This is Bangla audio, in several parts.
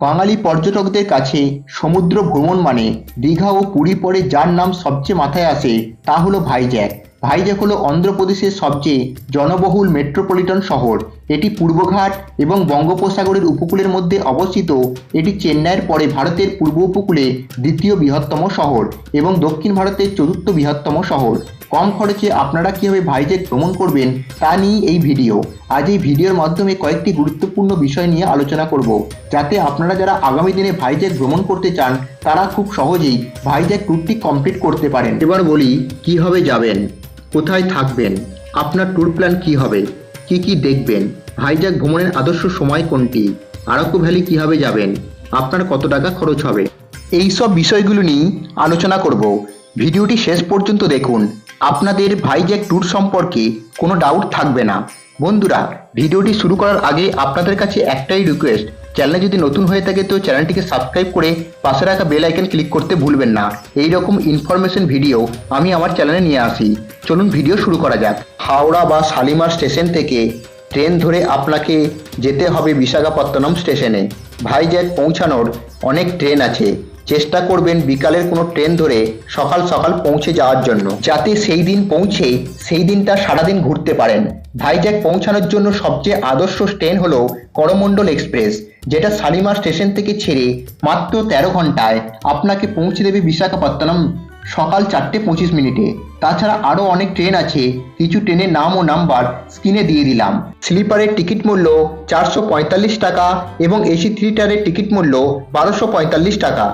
বাঙালি পর্যটকদের কাছে সমুদ্র ভ্রমণ মানে দীঘা ও পুরী পরে যার নাম সবচেয়ে মাথায় আসে, তা হলো ভাইজ্যাক। ভাইজ্যাক হলো অন্ধ্রপ্রদেশের সবচেয়ে জনবহুল মেট্রোপলিটন শহর। এটি পূর্বঘাট এবং বঙ্গোপসাগরের উপকূলের মধ্যে অবস্থিত। এটি চেন্নাইয়ের পরে ভারতের পূর্ব উপকূলে দ্বিতীয় বৃহত্তম শহর এবং দক্ষিণ ভারতের চতুর্থ বৃহত্তম শহর। কম খরচে আপনারা কীভাবে ভাইজ্যাক ভ্রমণ করবেন তা নিয়ে এই ভিডিও। আজ এই ভিডিওর মাধ্যমে কয়েকটি গুরুত্বপূর্ণ বিষয় নিয়ে আলোচনা করব, যাতে আপনারা যারা আগামী দিনে ভাইজ্যাক ভ্রমণ করতে চান, তারা খুব সহজেই ভাইজ্যাক ট্যুরটি কমপ্লিট করতে পারেন। এবার বলি, কীভাবে যাবেন? কোথায় থাকবেন? আপনার ট্যুর প্ল্যান কী হবে? কি কি দেখবেন? ভাইজ্যাক ভ্রমণের আদর্শ সময় কোনটি? আরাকু ভ্যালি কীভাবে যাবেন? আপনার কত টাকা খরচ হবে? এই সব বিষয়গুলো নিয়ে আলোচনা করব। ভিডিওটি শেষ পর্যন্ত দেখুন। আপনাদের ভাইজ্যাক ট্যুর সম্পর্কে কোনো ডাউট থাকবে না। বন্ধুরা, ভিডিওটি শুরু করার আগে আপনাদের কাছে একটাই রিকোয়েস্ট চ্যানেলে যদি নতুন হয়ে থাকে তো চ্যানেলটিকে সাবস্ক্রাইব করে পাশে রাখা বেল আইকন ক্লিক করতে ভুলবেন না। এই রকম ইনফরমেশন ভিডিও আমি আমার চ্যানেলে নিয়ে আসি। চলুন ভিডিও শুরু করা যাক। হাওড়া বা শালিমার স্টেশন থেকে ট্রেন ধরে আপনাকে যেতে হবে বিশাখাপত্তনম স্টেশনে। ভাইজ্যাক পৌঁছানোর অনেক ট্রেন আছে। চেষ্টা করবেন বিকালের কোনো ট্রেন ধরে সকাল সকাল পৌঁছে যাওয়ার জন্য। যাতে সেই দিন পৌঁছে সেই দিনটা সারাদিন ঘুরতে পারেন। ভাইজ্যাক পৌঁছানোর জন্য সবচেয়ে আদর্শ ট্রেন হল করমণ্ডল এক্সপ্রেস, যেটা শালিমার স্টেশন থেকে ছেড়ে মাত্র তেরো ঘন্টায় আপনাকে পৌঁছে দেবে বিশাখাপত্তনম সকাল চারটে পঁচিশ মিনিটে। তাছাড়া আরও অনেক ট্রেন আছে, কিছু ট্রেনের নাম ও নাম্বার স্ক্রিনে দিয়ে দিলাম। স্লিপারের টিকিট মূল্য চারশো পঁয়তাল্লিশ টাকা এবং এসি থ্রি টায়ারের টিকিট মূল্য বারোশো পঁয়তাল্লিশ টাকা।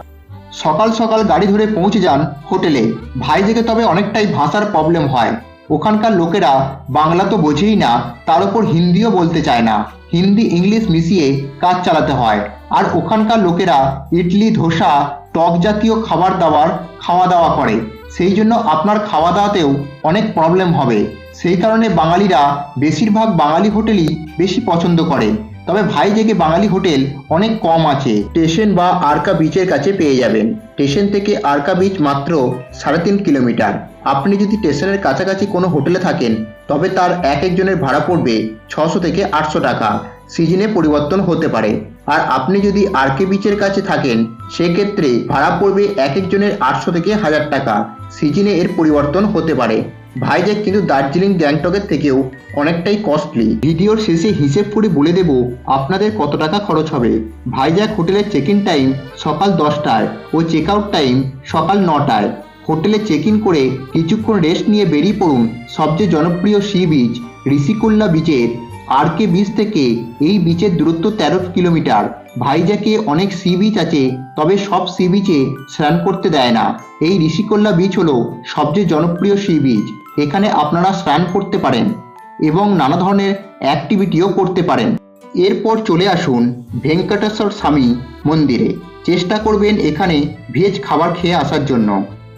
সকাল সকাল গাড়ি ধরে পৌঁছে যান হোটেলে। ভাইজেকে তবে অনেকটাই ভাষার প্রবলেম হয়। ওখানকার লোকেরা বাংলা তো বোঝেই না, তার উপর হিন্দিও বলতে চায় না। হিন্দি, ইংলিশ মিশিয়ে কাজ চালাতে হয়। আর ওখানকার লোকেরা ইডলি, ধোসা, টক জাতীয় খাবার দাবার খাওয়া দাওয়া করে। সেই জন্য আপনার খাওয়া দাওয়াতেও অনেক প্রবলেম হবে। সেই কারণে বাঙালিরা বেশিরভাগ বাঙালি হোটেলই বেশি পছন্দ করে। তবে ভাইজেগে বাঙালি হোটেল অনেক কম আছে। স্টেশন বা আরকা বিচের কাছে পেয়ে যাবেন। স্টেশন থেকে আরকা বিচ মাত্র সাড়ে তিন কিলোমিটার। আপনি যদি স্টেশনের কাছাকাছি কোনো হোটেলে থাকেন, তবে তার এক একজনের ভাড়া পড়বে ছশো থেকে আটশো টাকা। সিজনে পরিবর্তন হতে পারে। আর আপনি যদি আরকে বিচের কাছে থাকেন, সেক্ষেত্রে ভাড়া পড়বে এক একজনের আটশো থেকে হাজার টাকা। সিজনে এর পরিবর্তন হতে পারে। ভাইজ্যাক কিন্তু দার্জিলিং, গ্যাংটকের থেকেও অনেকটাই কস্টলি। ভিডিওর শেষে হিসেব করে বলে দেব, আপনাদের কত টাকা খরচ হবে? ভাইজ্যাক হোটেলের চেক ইন টাইম সকাল দশটায় ও চেক আউট টাইম সকাল নটায়। হোটেলে চেক ইন করে কিছুক্ষণ রেস্ট নিয়ে বেরিয়ে পড়ুন সবচেয়ে জনপ্রিয় সি বিচ ঋষিকুল্লা বিচের আর কে বিচ থেকে এই বিচের দূরত্ব তেরো কিলোমিটার। ভাইজ্যাকে অনেক সি বিচ আছে, তবে সব সি বিচে স্নান করতে দেয় না। এই ঋষিকল্লা বিচ হলো সবচেয়ে জনপ্রিয় সি বিচ এখানে আপনারা স্নান করতে পারেন এবং নানা ধরনের অ্যাক্টিভিটিও করতে পারেন। এরপর চলে আসুন ভেঙ্কটেশ্বর স্বামী মন্দিরে। চেষ্টা করবেন এখানে ভেজ খাবার খেয়ে আসার জন্য।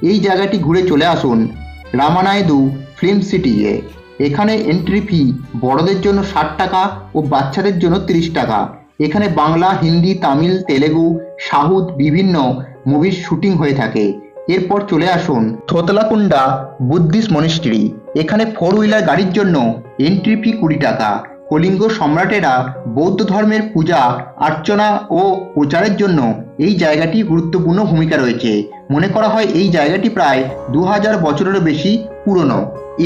এই জায়গাটি ঘুরে চলে আসুন রামানায়দু ফিল্ম সিটিয়ে এখানে এন্ট্রি ফি বড়দের জন্য ষাট টাকা ও বাচ্চাদের জন্য তিরিশ টাকা। এখানে বাংলা, হিন্দি, তামিল, তেলেগু, সাউথ বিভিন্ন মুভির শুটিং হয়ে থাকে। এরপর চলে আসুন থোতলাকুন্ডা বুদ্ধিস্ট মনিস্ট্রি। এখানে ফোর হুইলার গাড়ির জন্য এন্ট্রি ফি কুড়ি টাকা। কলিঙ্গ সম্রাটেরা বৌদ্ধ ধর্মের পূজা, অর্চনা ও প্রচারের জন্য এই জায়গাটি গুরুত্বপূর্ণ ভূমিকা রয়েছে। মনে করা হয় এই জায়গাটি প্রায় দু হাজার বছরেরও বেশি পুরনো।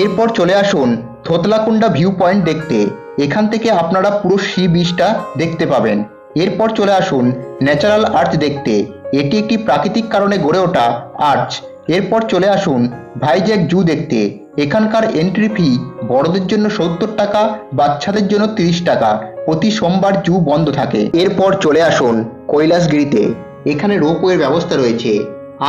এরপর চলে আসুন থোতলাকুন্ডা ভিউ পয়েন্ট দেখতে। এখান থেকে আপনারা পুরো সি বিচটা দেখতে পাবেন। এরপর চলে আসুন ন্যাচারাল আর্চ দেখতে। এটি একটি প্রাকৃতিক কারণে গড়ে ওঠা আর্চ এরপর চলে আসুন ভাইজ্যাক জু দেখতে। এখানকার এন্ট্রি ফি বড়দের জন্য সত্তর টাকা, বাচ্চাদের জন্য তিরিশ টাকা। প্রতি সোমবার জু বন্ধ থাকে। এরপর চলে আসুন কৈলাসগিরিতে। এখানে রোপওয়ের ব্যবস্থা রয়েছে।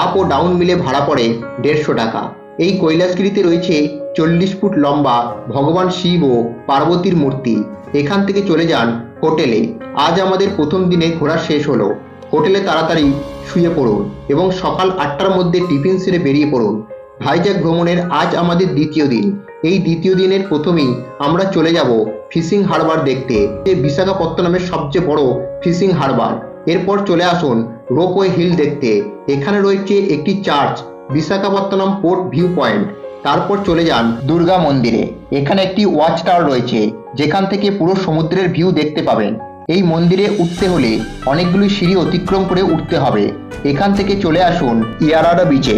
আপ ও ডাউন মিলে ভাড়া পড়ে দেড়শো টাকা। এই কৈলাসগিরিতে রয়েছে চল্লিশ ফুট লম্বা ভগবান শিব ও পার্বতীর মূর্তি। এখান থেকে চলে যান হোটেলে। আজ আমাদের প্রথম দিনে ঘোরা শেষ হলো। হোটেলে তাড়াতাড়ি শুয়ে পড়ুন এবং সকাল আটটার মধ্যে টিফিন সেরে বেরিয়ে পড়ুন। ভাইজ্যাক ভ্রমণের আজ আমাদের দ্বিতীয় দিন। এই দ্বিতীয় দিনের প্রথমেই আমরা চলে যাব ফিশিং হারবার দেখতে, যে বিশাখাপত্তনমের সবচেয়ে বড় ফিশিং হারবার। এরপর চলে আসুন রোপওয়ে হিল দেখতে। এখানে রয়েছে একটি church, Visakhapatnam port view point. তারপর চলে যান দুর্গা মন্দিরে। এখানে একটি ওয়াচ টাওয়ার রয়েছে, যেখান থেকে পুরো সমুদ্রের ভিউ দেখতে পাবেন। এই মন্দিরে উঠতে হলে অনেকগুলি সিঁড়ি অতিক্রম করে উঠতে হবে। এখান থেকে চলে আসুন ইয়ারাডা বিচে।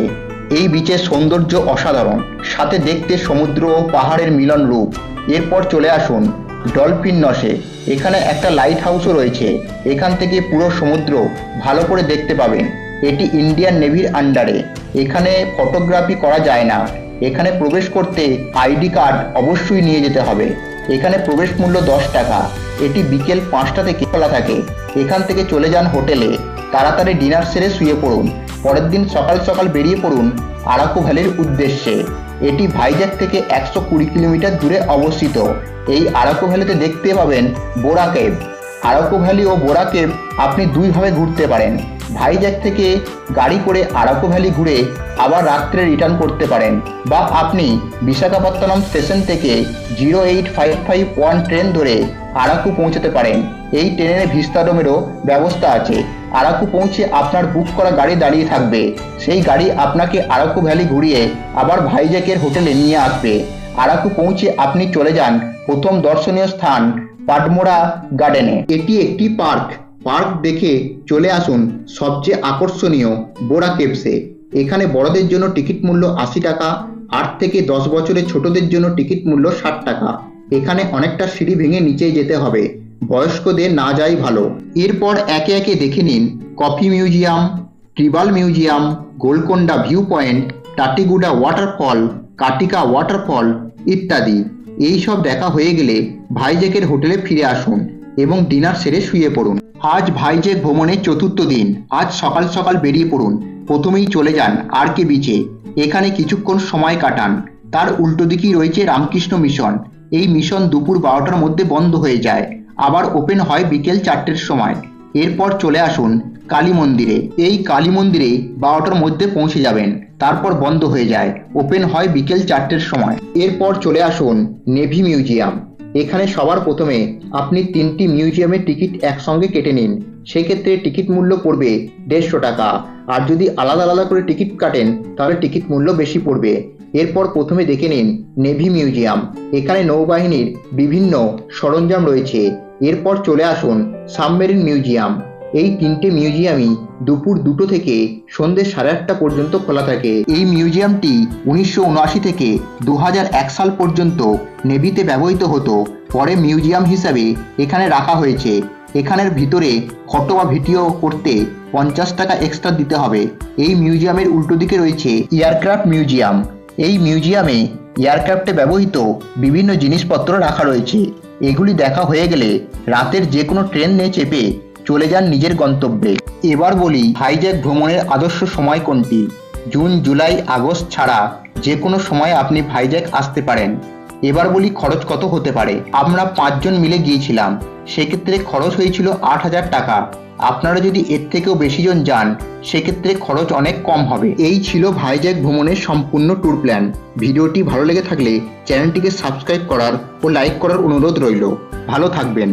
এই বিচের সৌন্দর্য অসাধারণ। সাথে দেখতে সমুদ্র ও পাহাড়ের মিলন রূপ। এরপর চলে আসুন ডলফিন নসে। এখানে একটা লাইট হাউসও রয়েছে। এখান থেকে পুরো সমুদ্র ভালো করে দেখতে পাবেন। এটি ইন্ডিয়ান নেভির আন্ডারে এখানে ফটোগ্রাফি করা যায় না। এখানে প্রবেশ করতে আইডি কার্ড অবশ্যই নিয়ে যেতে হবে। এখানে প্রবেশ মূল্য দশ টাকা। এটি বিকেল পাঁচটা থেকে খোলা থাকে। এখান থেকে চলে যান হোটেলে। তাড়াতাড়ি ডিনার সেরে শুয়ে পড়ুন। পরের দিন সকাল সকাল বেরিয়ে পড়ুন আরাকু ভ্যালির উদ্দেশ্যে। এটি ভাইজ্যাক থেকে একশো কুড়ি কিলোমিটার দূরে অবস্থিত। এই আরাকু ভ্যালিতে দেখতে পাবেন বোরা কেভ। আরাকু ভ্যালি ও বোরা কেভ আপনি দুইভাবে ঘুরতে পারেন। ভাইজ্যাক থেকে গাড়ি করে আরাকু ভ্যালি ঘুরে আবার রাত্রে রিটার্ন করতে পারেন। বা আপনি বিশাখাপত্তনম স্টেশন থেকে zero eight five five one train ধরে আরাকু পৌঁছতে পারেন। এই ট্রেনের ভিস্তাডোমেরও ব্যবস্থা আছে। আরাকু পৌঁছে আপনার বুক করা গাড়ি দাঁড়িয়ে থাকবে। সেই গাড়ি আপনাকে আরাকু ভ্যালি ঘুরিয়ে আবার ভাইজ্যাকের হোটেলে নিয়ে আসবে। আরাকু পৌঁছে আপনি চলে যান প্রথম দর্শনীয় স্থান পাডমোরা গার্ডেনে। এটি একটি পার্ক। পার্ক দেখে চলে আসুন সবচেয়ে আকর্ষণীয় বোরা কেপসে এখানে বড়দের জন্য টিকিট মূল্য আশি টাকা, আট থেকে দশ বছরের ছোটদের জন্য টিকিট মূল্য ষাট টাকা। এখানে অনেকটা সিঁড়ি ভেঙে নিচে যেতে হবে। বয়স্কদের না যাই ভালো। এরপর একে একে দেখে নিন coffee museum, tribal museum, Golconda view point Tatiguda waterfall Katiki waterfall ইত্যাদি। এই সব দেখা হয়ে গেলে ভাইজ্যাকের হোটেলে ফিরে আসুন এবং ডিনার সেরে শুয়ে পড়ুন। আজ ভাইজ্যাক ভ্রমণের চতুর্থ দিন। আজ সকাল সকাল বেরিয়ে পড়ুন। প্রথমেই চলে যান আর কে বিচে। এখানে কিছুক্ষণ সময় কাটান। তার উল্টো দিকেই রয়েছে রামকৃষ্ণ মিশন। এই মিশন দুপুর বারোটার মধ্যে বন্ধ হয়ে যায়। আবার ওপেন হয় বিকেল চারটের সময়। এরপর চলে আসুন কালী মন্দিরে। এই কালী মন্দিরে বারোটার মধ্যে পৌঁছে যাবেন। তারপর বন্ধ হয়ে যায়। ওপেন হয় বিকেল চারটের সময়। এরপর চলে আসুন নেভি মিউজিয়াম। এখানে সবার প্রথমে আপনি তিনটি মিউজিয়ামের টিকিট একসঙ্গে কেটে নিন। সেক্ষেত্রে টিকিট মূল্য পড়বে দেড়শো টাকা। আর যদি আলাদা আলাদা করে টিকিট কাটেন, তাহলে টিকিট মূল্য বেশি পড়বে। এরপর প্রথমে দেখে নিন নেভি মিউজিয়াম। এখানে নৌবাহিনীর বিভিন্ন সরঞ্জাম রয়েছে। এরপর চলে আসুন সাবমেরিন মিউজিয়াম। এই তিনটে মিউজিয়ামই দুপুর দুটো থেকে সন্ধ্যে সাড়ে আটটা পর্যন্ত খোলা থাকে। এই মিউজিয়ামটি উনিশশো উনআশি থেকে দু হাজার এক সাল পর্যন্ত নেভিতে ব্যবহৃত হতো। পরে মিউজিয়াম হিসাবে এখানে রাখা হয়েছে। এখানের ভিতরে ফটো বা ভিডিও করতে পঞ্চাশ টাকা এক্সট্রা দিতে হবে। এই মিউজিয়ামের উল্টো দিকে রয়েছে এয়ারক্রাফট মিউজিয়াম। এই মিউজিয়ামে এয়ারক্রাফটে ব্যবহৃত বিভিন্ন জিনিসপত্র রাখা রয়েছে। এগুলি দেখা হয়ে গেলে রাতের যে কোনো ট্রেন নিয়ে চেপে চলে যান নিজের গন্তব্যে। এবার বলি হাইজ্যাক ভ্রমণের আদর্শ সময় কোনটি? জুন, জুলাই, আগস্ট ছাড়া যে কোনো সময় আপনি ভাইজ্যাক আসতে পারেন। এবার বলি খরচ কত হতে পারে। আমরা পাঁচজন মিলে গিয়েছিলাম। সেক্ষেত্রে খরচ হয়েছিল আট হাজার টাকা। আপনারা যদি এর থেকেও বেশি জন যান, সেক্ষেত্রে খরচ অনেক কম হবে। এই ছিল ভাইজ্যাক ভ্রমণের সম্পূর্ণ ট্যুর প্ল্যান। ভিডিওটি ভালো লেগে থাকলে চ্যানেলটিকে সাবস্ক্রাইব করার ও লাইক করার অনুরোধ রইল। ভালো থাকবেন।